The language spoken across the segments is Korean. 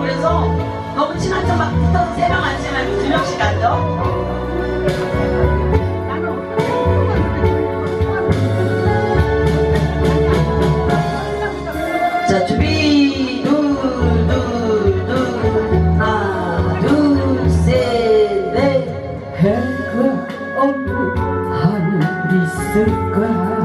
그래서 너무 친한 척 막 붙어서 세 명 앉으면 두 명씩 앉아. 있을까?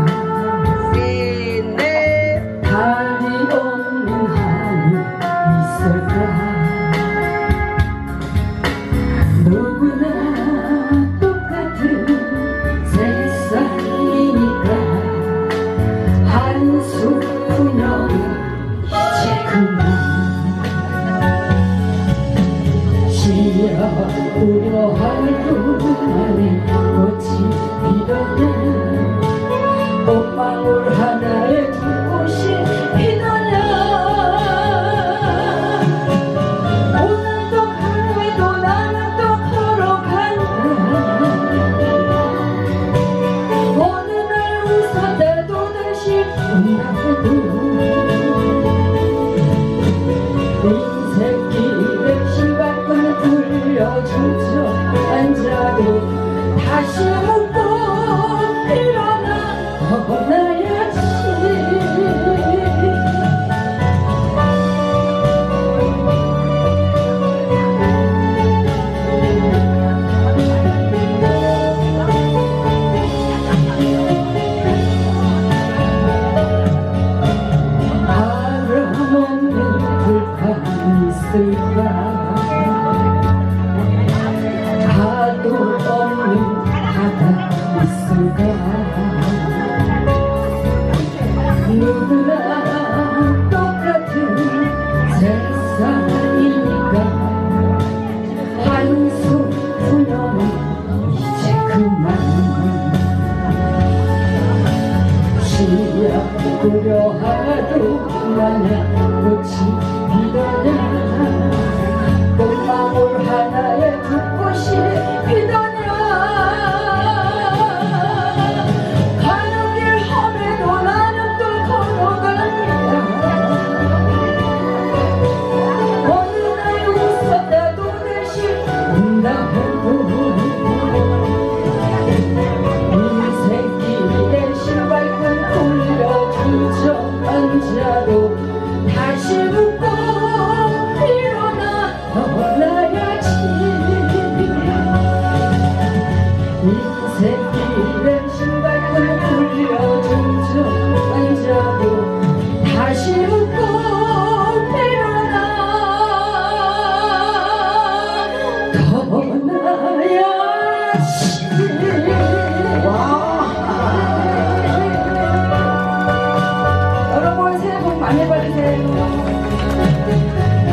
부러워할 뿐 아니 꽃이 피던 때 다시 한번 일어나 나야지 바람은 불타는 있을까? 고려하도록 하냐 꽃이 피더냐